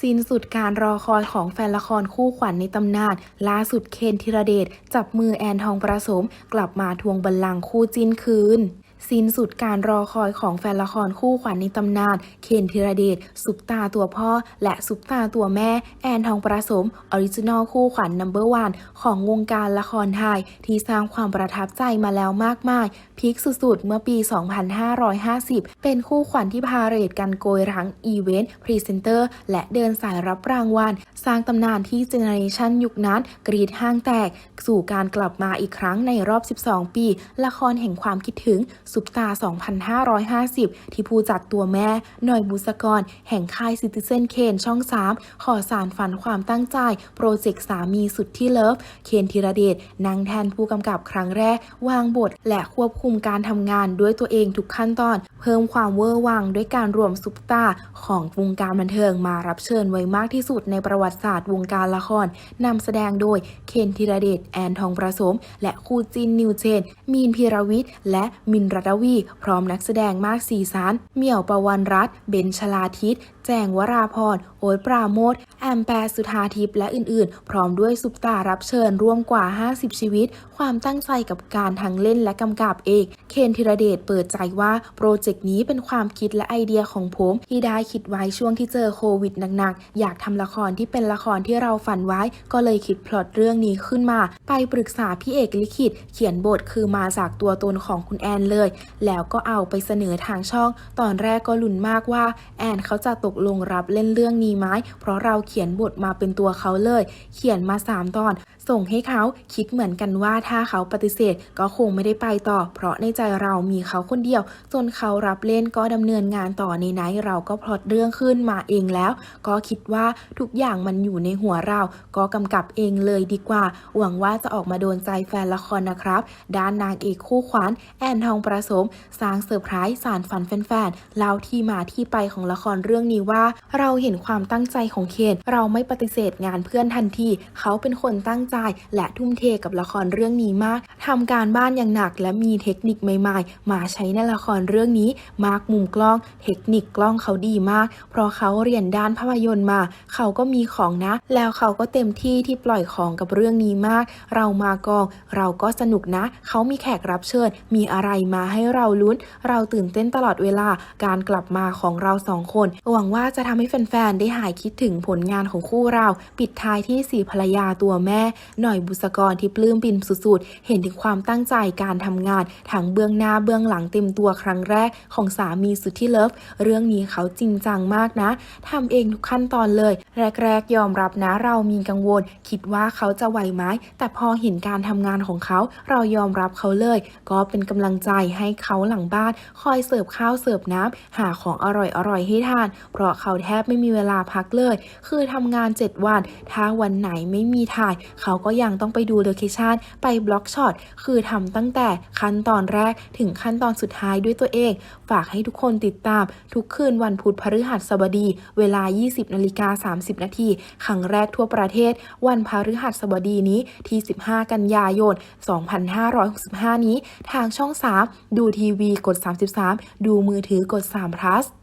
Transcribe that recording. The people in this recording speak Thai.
สิ้นสุดการรอคอยของแฟนละครคู่ขวัญในตำนาน ล่าสุดเคนธีรเดชจับมือแอนทองประสม กลับมาทวงบัลลังก์คู่จิ้นคืน สิ้นสุดการรอคอยของแฟนละครคู่ขวัญในตำนาน เคนธีรเดชซุปตาตัวพ่อ และซุปตาตัวแม่ แอนทองประสมออริจินอลคู่ขวัญนัมเบอร์วันของวงการละครไทย ที่สร้างความประทับใจมาแล้วมากมายพีคสุดๆ เมื่อปี 2550 เป็นคู่ขวัญที่พาเรดกันโกยรั้งอีเวนต์พรีเซนเตอร์และเดินสายรับรางวัล สร้างตำนานที่เจเนอเรชันยุคนั้น กรีดห้างแตก สู่การกลับมาอีกครั้งในรอบ 12 ปี ละครแห่งความคิดถึงซุปตา 2550 ที่ผู้จัดตัวแม่ หน่อยบุษกร แห่งค่ายซิติเซนเคนช่อง 3 ขอสารฝันความตั้งใจ โปรเจกต์สามีสุดที่เลิฟ เคนธีรเดชนั่งแทนผู้กำกับครั้งแรก วางบท และควบคุมการทำงานด้วยตัวเองทุกขั้นตอน เพิ่มความเวอร์วังด้วยการรวมซุปตาของวงการบันเทิงมารับเชิญไว้มากที่สุดในประวัติศาสตร์วงการละครนำแสดงโดยเคนธีรเดชแอนทองประสม และคู่จินนิวเจนมีนพีรวิทย์และมินรัตวี พร้อมนักแสดงมากสีสานเหมี่ยวประวันรัตน์เบนชลาทิศแจงวราพร โอ๊ตปราโมท แอมแปรสุธาทิพย์และอื่นๆ พร้อมด้วยซุปตารับเชิญร่วมกว่า 50 ชีวิต ความตั้งใจกับการทั้งเล่นและกำกับเองเคนธีรเดชเปิดใจว่าโปรเจกต์นี้เป็นความคิดและไอเดียของผมที่ได้คิดไว้ช่วงที่เจอโควิดหนักๆ อยากทำละครที่เป็นละครที่เราฝันไว้ ก็เลยคิดพล็อตเรื่องนี้ขึ้นมา ไปปรึกษาพี่เอกลิขิต เขียนบทคือมาจากตัวตนของคุณแอนเลย แล้วก็เอาไปเสนอทางช่อง ตอนแรกก็ลุ้นมากว่าแอนเขาจะตกลงรับเล่นเรื่องนี้ไหมเพราะเราเขียนบทมาเป็นตัวเขาเลย เขียนมา 3 ตอน ส่งให้เขาคิดเหมือนกันว่าถ้าเขาปฏิเสธก็คงไม่ได้ไปต่อ เพราะในใจเรามีเขาคนเดียว จนเขารับเล่นก็ดำเนินงานต่อในไหนเราก็พลอตเรื่องขึ้นมาเองแล้ว ก็คิดว่าทุกอย่างมันอยู่ในหัวเรา ก็กำกับเองเลยดีกว่า หวังว่าจะออกมาโดนใจแฟนละครนะครับ ด้านนางเอกคู่ขวัญแอนทองประสมสร้างเซอร์ไพรส์สารฝันแฟนๆเล่าที่มาที่ไปของละครเรื่องนี้ว่าเราเห็นความตั้งใจของเคนเราไม่ปฏิเสธงานเพื่อนทันที เขาเป็นคนตั้งใจและทุ่มเทกับละครเรื่องนี้มากทำการบ้านอย่างหนักและมีเทคนิคใหม่ ๆ มาใช้ในละครเรื่องนี้ มากมุมกล้อง เทคนิคกล้องเขาดีมาก เพราะเขาเรียนด้านภาพยนตร์มา เขาก็มีของนะ แล้วเขาก็เต็มที่ที่ปล่อยของกับเรื่องนี้มาก เรามากอง เราก็สนุกนะ เขามีแขกรับเชิญ มีอะไรมาให้เราลุ้น เราตื่นเต้นตลอดเวลา การกลับมาของเราสองคน หวังว่าจะทำให้แฟนๆ ได้หายคิดถึงผลงานของคู่เรา ปิดท้ายที่สีภรรยาตัวแม่ หน่อยบุษกรที่ปลื้มปิ่มสุดๆ เห็นถึงความตั้งใจการทำงาน ทั้งเบื้องหน้าเบื้องหลังเต็มตัวครั้งแรกของสามีสุดที่เลิฟ เรื่องนี้เขาจริงจังมากนะทำเองทุกขั้นตอนเลย แรกๆ ยอมรับนะเรามีกังวล คิดว่าเขาจะไหวไหมแต่พอเห็นการทำงานของเขาเรายอมรับเขาเลย ก็เป็นกำลังใจให้เขาหลังบ้าน คอยเสิร์ฟข้าวเสิร์ฟน้ำหาของอร่อยๆให้ทานเพราะเขาแทบไม่มีเวลาพักเลย คือทำงาน 7 วัน ถ้าวันไหนไม่มีถ่าย เขาก็ยังต้องไปดูโลเคชั่นไปบล็อกช็อต คือทำตั้งแต่ขั้นตอนแรกถึงขั้นตอนสุดท้ายด้วยตัวเอง ฝากให้ทุกคนติดตาม ทุกคืนวันพุธพฤหัสบดี เวลา 20นาฬิกา30 นาทีครั้งแรกทั่วประเทศ วันพฤหัสบดีนี้ที่ 15 กันยายน 2565 นี้ ทางช่อง 3 ดูทีวีกด 33 ดูมือถือกด3 plus